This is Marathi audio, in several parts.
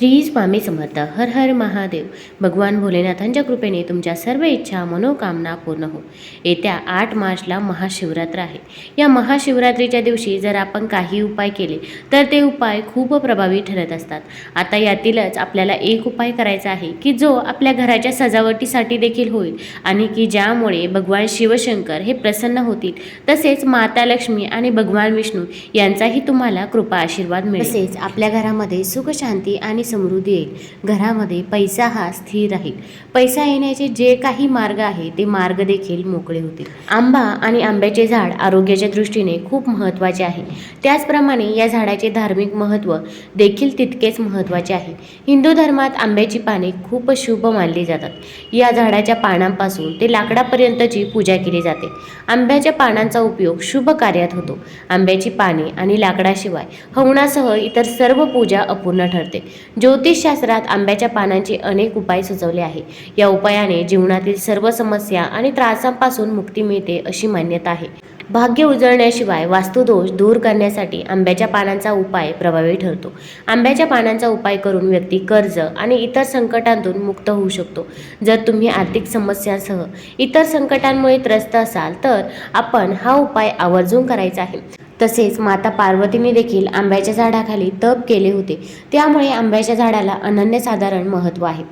श्री स्वामी समर्थ. हर हर महादेव. भगवान भोलेनाथांच्या कृपेने तुमच्या सर्व इच्छा मनोकामना पूर्ण हो. येत्या आठ मार्चला महाशिवरात्र आहे. या महाशिवरात्रीच्या दिवशी जर आपण काही उपाय केले तर ते उपाय खूप प्रभावी ठरत असतात. आता यातीलच आपल्याला एक उपाय करायचा आहे की जो आपल्या घराच्या सजावटीसाठी देखील होईल आणि की ज्यामुळे भगवान शिवशंकर हे प्रसन्न होतील. तसेच माता लक्ष्मी आणि भगवान विष्णू यांचाही तुम्हाला कृपा आशीर्वाद मिळेल. तसेच आपल्या घरामध्ये सुख शांती आणि समृद्धी येईल. घरामध्ये पैसा हा स्थिर राहील. पैसा येण्याचे जे काही मार्ग आहे ते मार्ग देखील मोकळे होतील. आंबा आणि आंब्याचे झाड आरोग्याच्या दृष्टीने खूप महत्त्वाचे आहे. त्याचप्रमाणे या झाडाचे धार्मिक महत्त्व देखील तितकेच महत्त्वाचे आहे. हिंदू धर्मात आंब्याची पाने खूप शुभ मानली जातात. या झाडाच्या पानांपासून ते लाकडापर्यंतची पूजा केली जाते. आंब्याच्या पानांचा उपयोग शुभ कार्यात होतो. आंब्याची पाने आणि लाकडाशिवाय हवणासह इतर सर्व पूजा अपूर्ण ठरते. ज्योतिषशास्त्रात आंब्याच्या पानांचे अनेक उपाय सुचवले आहे. या उपायाने जीवनातील सर्व समस्या आणि त्रासांपासून मुक्ती मिळते अशी मान्यता आहे. भाग्य उजळण्याशिवाय वास्तुदोष दूर करण्यासाठी आंब्याच्या पानांचा उपाय प्रभावी ठरतो. आंब्याच्या पानांचा उपाय करून व्यक्ती कर्ज आणि इतर संकटांतून मुक्त होऊ शकतो. जर तुम्ही आर्थिक समस्यांसह इतर संकटांमुळे त्रस्त असाल तर आपण हा उपाय आवर्जून करायचा आहे. तसेच माता पार्वतीने देखील आंब्याच्या झाडाखाली तप केले होते. त्यामुळे आंब्याच्या झाडाला अनन्यसाधारण महत्त्व आहे.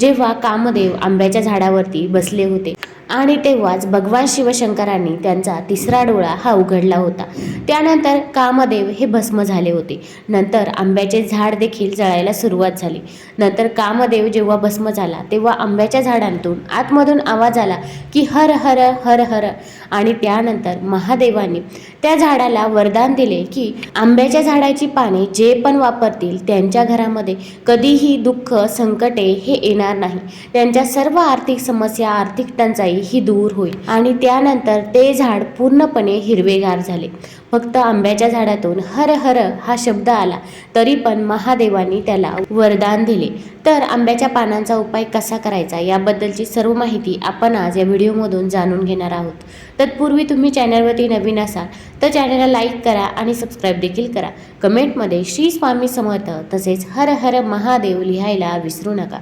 जेव्हा कामदेव आंब्याच्या झाडावरती बसले होते आणि तेव्हाच भगवान शिवशंकरांनी त्यांचा तिसरा डोळा हा उघडला होता. त्यानंतर कामदेव हे भस्म झाले होते. नंतर आंब्याचे झाड देखील जळायला सुरुवात झाली. नंतर कामदेव जेव्हा भस्म झाला तेव्हा आंब्याच्या झाडांतून आतमधून आवाज आला की हर हर हर हर. आणि त्यानंतर महादेवाने त्या झाडाला वरदान दिले की आंब्याच्या झाडाची पाने जे पण वापरतील त्यांच्या घरामध्ये कधीही दुःख संकटे हे येणार नाही. त्यांच्या सर्व आर्थिक समस्या आर्थिक टंचाई ही दूर होईल. आणि त्यानंतर ते झाड पूर्णपणे हिरवेगार झाले. फक्त आंब्याच्या झाडातून हर हर हा शब्द आला. तरी पण महादेवांनी त्याला वरदान दिले. तर आंब्याच्या पानांचा उपाय कसा करायचा? याबद्दलची सर्व माहिती आपण आज या व्हिडिओमधून जाणून घेणार आहोत. तत्पूर्वी तुम्ही चॅनलवरती नवीन असाल तर चॅनलला लाईक करा आणि सबस्क्राईब देखील करा. कमेंटमध्ये श्री स्वामी समर्थ तसेच हर हर महादेव लिहायला विसरू नका.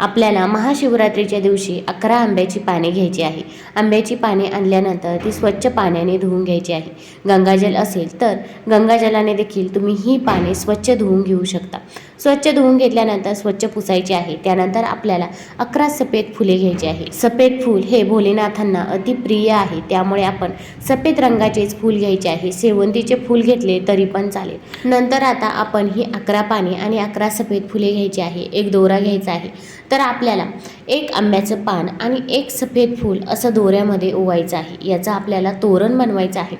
आपल्याला महाशिवरात्रीच्या दिवशी अकरा आंब्याची पाने घ्यायची आहे. आंब्याची पाने आणल्यानंतर ती स्वच्छ पाण्याने धुवून घ्यायची आहे. गंगाजल असेल तर गंगाजलाने देखील तुम्ही ही पाने स्वच्छ धुवून घेऊ शकता. स्वच्छ धुवून घेतल्यानंतर स्वच्छ पुसायची आहे. त्यानंतर आपल्याला अकरा सफेद फुले घ्यायची आहे. सफेद फूल हे भोलेनाथांना अति प्रिय आहे. त्यामुळे आपण सफेद रंगाचेच फूल घ्यायचे आहे. शेवंतीचे फूल घेतले तरी पण चालेल. नंतर आता आपण ही अकरा पाने आणि अकरा सफेद फुले घ्यायची आहे. एक दोरा घ्यायचा आहे. तर आपल्याला एक आंब्याचं पान आणि एक सफेद फूल असं दोऱ्यामध्ये ओवायचं आहे. याचं आपल्याला तोरण बनवायचं आहे.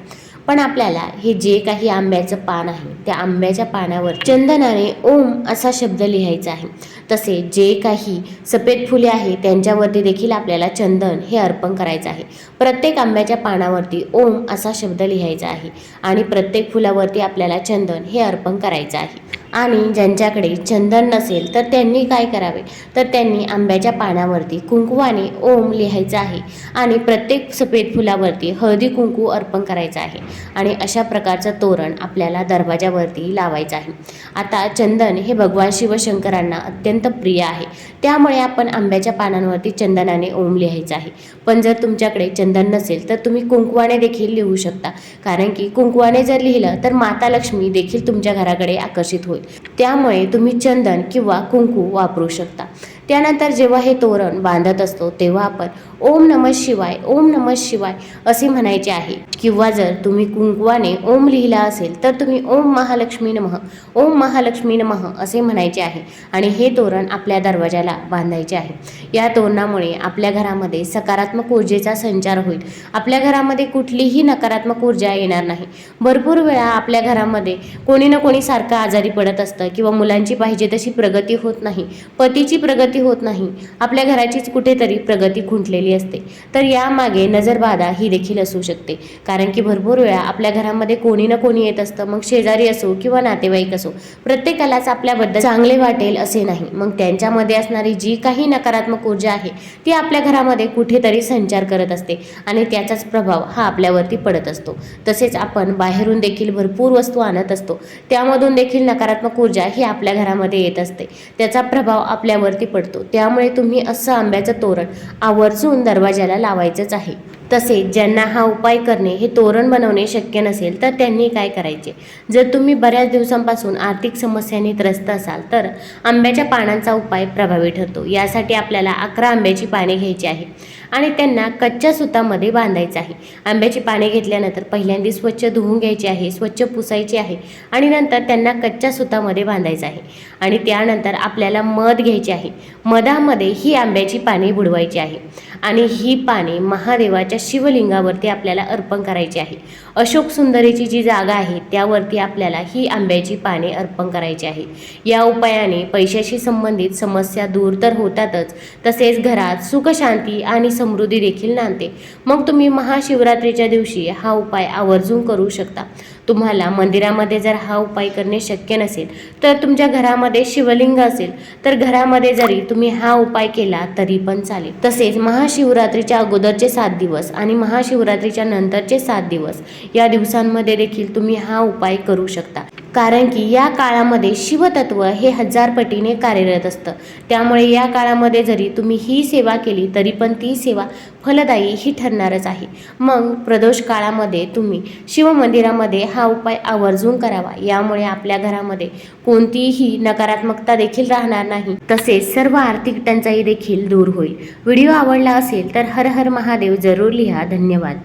पण आपल्याला हे जे काही आंब्याचं पान आहे त्या आंब्याच्या पानावर चंदनाने ओम असा शब्द लिहायचा आहे. तसे जे काही सफेद फुले आहे त्यांच्यावरती देखील आपल्याला चंदन हे अर्पण करायचं आहे. प्रत्येक आंब्याच्या पानावरती ओम असा शब्द लिहायचा आहे आणि प्रत्येक फुलावरती आपल्याला चंदन हे अर्पण करायचं आहे. आणि ज्यांच्याकडे चंदन नसेल तर त्यांनी काय करावे? तर त्यांनी आंब्याच्या पानावरती कुंकुवाने ओम लिहायचं आहे आणि प्रत्येक सफेद फुलावरती हळदी कुंकू अर्पण करायचं आहे आणि अशा प्रकारचं तोरण आपल्याला दरवाजावरती लावायचं आहे. आता चंदन हे भगवान शिवशंकरांना अत्यंत प्रिय आहे. त्यामुळे आपण आंब्याच्या पानांवरती चंदनाने ओम लिहायचं आहे. पण जर तुमच्याकडे चंदन नसेल तर तुम्ही कुंकुवाने देखील लिहू शकता. कारण की कुंकुवाने जर लिहिलं तर माता लक्ष्मी देखील तुमच्या घराकडे आकर्षित होईल. त्यामुळे तुम्ही चंदन किंवा कुंकू वापरू शकता. त्यानंतर जेव्हा हे तोरण बांधत असतो तेव्हा आपण ओम नमः शिवाय ओम नमः शिवाय असे म्हणायचे आहे. किंवा जर तुम्ही कुंकवाने ओम लिहिला असेल तर तुम्ही ओम महालक्ष्मी नमः ओम महालक्ष्मी नमः असे म्हणायचे आहे. आणि हे तोरण आपल्या दरवाजाला बांधायचे आहे. या तोरणामुळे आपल्या घरामध्ये सकारात्मक ऊर्जेचा संचार होईल. आपल्या घरामध्ये कुठलीही नकारात्मक ऊर्जा येणार नाही. भरपूर वेळा आपल्या घरामध्ये कोणी ना कोणी सारखं आजारी पडत असतं किंवा मुलांची पाहिजे तशी प्रगती होत नाही. पतीची प्रगती प्रगती होत नाही. आपल्या घराचीच कुठेतरी प्रगती खुंटलेली असते. तर यामागे नजरबाधा ही देखील असू शकते. कारण की भरपूर वेळा आपल्या घरामध्ये कोणी ना कोणी येत असतं. मग शेजारी असो किंवा नातेवाईक असो. प्रत्येकालाच आपल्याबद्दल चांगले वाटेल असे नाही. मग त्यांच्यामध्ये असणारी जी काही नकारात्मक ऊर्जा आहे ती आपल्या घरामध्ये कुठेतरी संचार करत असते आणि त्याचाच प्रभाव हा आपल्यावरती पडत असतो. तसेच आपण बाहेरून देखील भरपूर वस्तू आणत असतो. त्यामधून देखील नकारात्मक ऊर्जा ही आपल्या घरामध्ये येत असते. त्याचा प्रभाव आपल्यावरती पडतो. त्यामुळे तुम्ही असं आंब्याचं तोरण आवर्जून दरवाजाला लावायचंच आहे. तसेच ज्यांना हा उपाय करणे हे तोरण बनवणे शक्य नसेल तर त्यांनी काय करायचे? जर तुम्ही बऱ्याच दिवसांपासून आर्थिक समस्यांनी त्रस्त असाल तर आंब्याच्या पानांचा उपाय प्रभावी ठरतो. यासाठी आपल्याला अकरा आंब्याची पाने घ्यायची आहे आणि त्यांना कच्च्या सुतामध्ये बांधायचं आहे. आंब्याची पाने घेतल्यानंतर पहिल्यांदा स्वच्छ धुवून घ्यायची आहे स्वच्छ पुसायची आहे आणि नंतर त्यांना कच्च्या सुतामध्ये बांधायचं आहे आणि त्यानंतर आपल्याला मध घ्यायचे आहे. मधामध्ये ही आंब्याची पाने बुडवायची आहे. आणि ही पाने महादेवाच्या शिवलिंगावरती आपल्याला अर्पण करायची आहे. अशोक सुंदरीची जी जागा आहे त्यावरती आपल्याला ही आंब्याची पाने अर्पण करायची आहे. या उपायाने पैशाशी संबंधित समस्या दूर तर होतातच तसेच घरात सुखशांती आणि समृद्धी देखील नांदते. मग तुम्ही महाशिवरात्रीच्या दिवशी हा उपाय आवर्जून करू शकता. तुम्हाला मंदिरामध्ये जर हा उपाय करणे शक्य नसेल तर तुमच्या घरामध्ये शिवलिंग असेल तर घरामध्ये जरी तुम्ही हा उपाय केला तरी पण चालेल. तसेच महाशिवरात्रीच्या अगोदरचे सात दिवस आणि महाशिवरात्रीच्या नंतरचे सात दिवस या दिवसांमध्ये देखील तुम्ही हा उपाय करू शकता. कारण की या काळामध्ये शिवतत्व हे हजार पटीने कार्यरत असतं. त्यामुळे या काळामध्ये जरी तुम्ही ही सेवा केली तरी पण ती सेवा फलदायी ही ठरणारच आहे. मग प्रदोष काळामध्ये तुम्ही शिवमंदिरामध्ये हा उपाय आवर्जून करावा. यामुळे आपल्या घरामध्ये कोणतीही नकारात्मकता देखील राहणार नाही. तसेच सर्व आर्थिक टंचाई देखील दूर होईल. व्हिडिओ आवडला असेल तर हर हर महादेव जरूर लिहा. धन्यवाद.